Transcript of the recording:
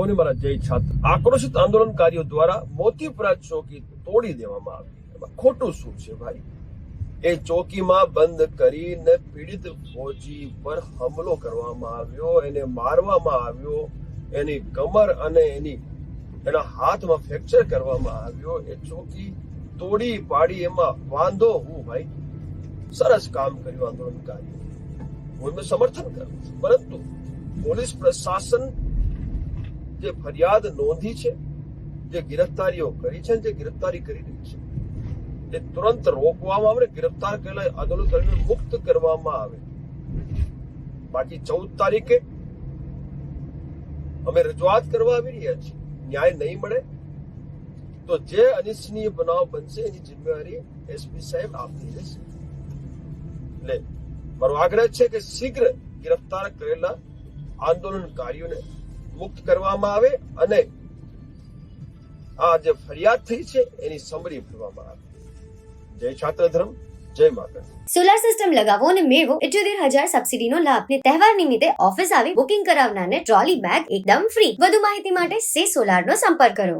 સૌને મારા જય છાત્ર આક્રોશિત આંદોલનકારીઓ દ્વારા મોતીપુરા ચોકી તોડી દેવામાં આવી. એમાં ખોટું શું છે ભાઈ? એ ચોકીમાં બંધ કરીને પીડિત ફોજી પર હમલો કરવામાં આવ્યો, એને મારવામાં આવ્યો, એની કમર અને એની, એના હાથમાં ફ્રેક્ચર કરવામાં આવ્યો. એ ચોકી તોડી પાડી, એમાં વાંધો હું ભાઈ? સરસ કામ કર્યું આંદોલનકારીઓ હું એમને સમર્થન કરું છું. પરંતુ પોલીસ પ્રશાસન જે ફરિયાદ નોંધી છે, જે ગિરફતારીઓ કરી છે જે ગિરફતારી કરી રહી છે એ તુરંત રોકવામાં આવે, ગિરફતાર કરેલા આંદોલનકારીઓને મુક્ત કરવામાં આવે. બાકી ચૌદ તારીખે અમે રજૂઆત કરવા આવી રહ્યા છીએ, ન્યાય નહીં મળે, તો જે અનિચ્છનીય બનાવ બનશે, એની જિમ્મેવારી એસપી સાહેબ આપની રહેશે એટલે મારો આગ્રહ છે કે શીઘ્ર ગિરફતાર કરેલા આંદોલનકારીઓને મુક્ત કરવામાં આવે અને આ જે ફરિયાદ થઈ છે, એની સમરી ભરવામાં આવે. જય છાત્ર ધર્મ, જય માતા સોલાર સિસ્ટમ લગાવો અને મેળવો. ઇઠ્યોતેર હજાર સબસિડીનો લાભ ને તહેવાર નિમિત્તે ઓફિસ આવી. બુકિંગ કરાવનારને ટ્રોલી બેગ એકદમ ફ્રી વધુ માહિતી માટે સે સોલાર નો સંપર્ક કરો.